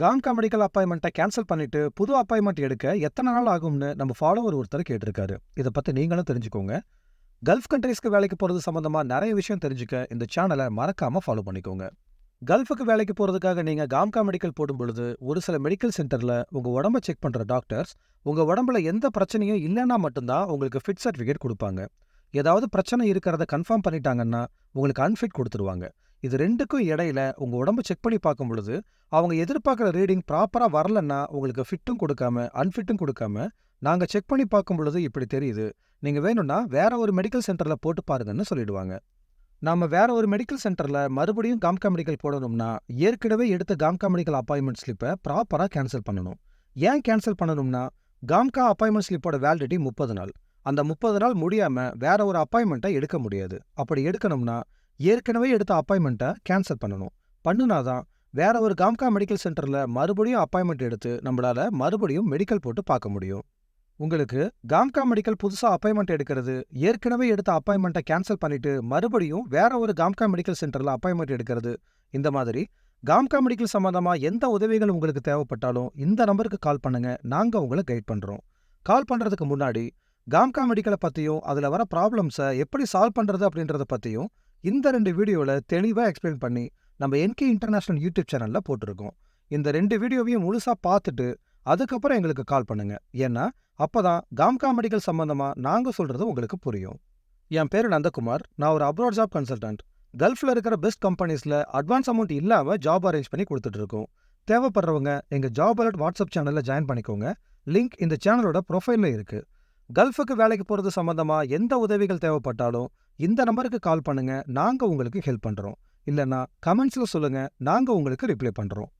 காங்கா medical அப்பாயின்மெண்ட்டை cancel பண்ணிட்டு புது appointment எடுக்க எத்தனை நாள் ஆகும்னு நம்ம ஃபாலோவர் ஒருத்தர் கேட்டிருக்காரு. இதை பற்றி நீங்களும் தெரிஞ்சுக்கோங்க. கல்ஃப் கண்ட்ரீஸ்க்கு வேலைக்கு போகிறது சம்மந்தமாக நிறைய விஷயம் தெரிஞ்சுக்க இந்த சேனலை மறக்காமல் ஃபாலோ பண்ணிக்கோங்க. கல்ஃபுக்கு வேலைக்கு போகிறதுக்காக நீங்கள் காம்கா மெடிக்கல் போடும் பொழுது ஒரு சில மெடிக்கல் சென்டரில் உங்கள் உடம்ப செக் பண்ணுற டாக்டர்ஸ் உங்கள் உடம்புல எந்த பிரச்சனையும் இல்லைன்னா மட்டும்தான் உங்களுக்கு ஃபிட் சர்டிஃபிகேட் கொடுப்பாங்க. ஏதாவது பிரச்சனை இருக்கிறத கன்ஃபார்ம் பண்ணிட்டாங்கன்னா உங்களுக்கு அன்ஃபிட் கொடுத்துருவாங்க. இது ரெண்டுக்கும் இடையில உங்க உடம்ப செக் பண்ணி பார்க்கும் பொழுது அவங்க எதிர்பார்க்குற ரீடிங் ப்ராப்பரா வரலன்னா உங்களுக்கு ஃபிட்டும் கொடுக்காம அன்ஃபிட்டும் கொடுக்காம நாங்க செக் பண்ணி பார்க்கும் பொழுது இப்படி தெரியுது. நீங்க வேணும்னா வேற ஒரு மெடிக்கல் சென்டர்ல போட்டு பாருங்கன்னு சொல்லிடுவாங்க. நாம வேற ஒரு மெடிக்கல் சென்டர்ல மறுபடியும் காம்கா மெடிக்கல் போடணும்னா ஏற்கனவே எடுத்த காம்கா மெடிக்கல் அப்பாயின்மெண்ட் ஸ்லிப்பை ப்ராப்பரா கேன்சல் பண்ணணும். ஏன் கேன்சல் பண்ணணும்னா காம்கா அப்பாயின்மெண்ட் ஸ்லிப்போட வேலிடிட்டி முப்பது நாள். அந்த முப்பது நாள் முடியாம வேற ஒரு அப்பாயின்மெண்ட்டை எடுக்க முடியாது. அப்படி எடுக்கணும்னா ஏற்கனவே எடுத்த அப்பாயின்மெண்ட்டை கேன்சல் பண்ணணும். பண்ணுனாதான் வேற ஒரு காம்கா மெடிக்கல் சென்டர்ல மறுபடியும் அப்பாயின்மெண்ட் எடுத்து நம்மளால மறுபடியும் மெடிக்கல் போட்டு பார்க்க முடியும். உங்களுக்கு காம்கா மெடிக்கல் புதுசா அப்பாயின்மெண்ட் எடுக்கிறது ஏற்கனவே எடுத்த அப்பாயின்மெண்ட்டை கேன்சல் பண்ணிட்டு மறுபடியும் வேற ஒரு காம்கா மெடிக்கல் சென்டர்ல அப்பாயின்மெண்ட் எடுக்கிறது இந்த மாதிரி காம்கா மெடிக்கல் சம்மந்தமாக எந்த உதவிகள் உங்களுக்கு தேவைப்பட்டாலும் இந்த நம்பருக்கு கால் பண்ணுங்க. நாங்க உங்களை கைட் பண்றோம். கால் பண்றதுக்கு முன்னாடி காம்கா மெடிக்கலை பத்தியும் அதுல வர ப்ராப்ளம்ஸை எப்படி சால்வ் பண்ணுறது அப்படின்றத பத்தியும் இந்த ரெண்டு வீடியோவில் தெளிவாக எக்ஸ்பிளைன் பண்ணி நம்ம என்கே இன்டர்நேஷனல் யூடியூப் சேனலில் போட்டிருக்கோம். இந்த ரெண்டு வீடியோவையும் முழுசாக பார்த்துட்டு அதுக்கப்புறம் எங்களுக்கு கால் பண்ணுங்க. ஏன்னா அப்பதான் காம்கா மெடிக்கல் சம்மந்தமாக நாங்கள் சொல்கிறது உங்களுக்கு புரியும். என் பேர் நந்தகுமார். நான் ஒரு அப்ராட் ஜாப் கன்சல்டன்ட் கல்ஃபில் இருக்கிற பெஸ்ட் கம்பெனிஸில் அட்வான்ஸ் அமௌண்ட் இல்லாமல் ஜாப் அரேஞ்ச் பண்ணி கொடுத்துட்டு இருக்கோம். தேவைப்படுறவங்க எங்கள் ஜாப் அலர்ட் வாட்ஸ்அப் சேனலில் ஜாயின் பண்ணிக்கோங்க. லிங்க் இந்த சேனலோட ப்ரொஃபைலில் இருக்குது கல்ஃபுக்கு வேலைக்கு போகிறது சம்மந்தமாக எந்த உதவிகள் தேவைப்பட்டாலும் இந்த நம்பருக்கு கால் பண்ணுங்க. நாங்க உங்களுக்கு ஹெல்ப் பண்றோம். இல்லனா கமெண்ட்ஸில் சொல்லுங்க. நாங்க உங்களுக்கு ரிப்ளை பண்றோம்.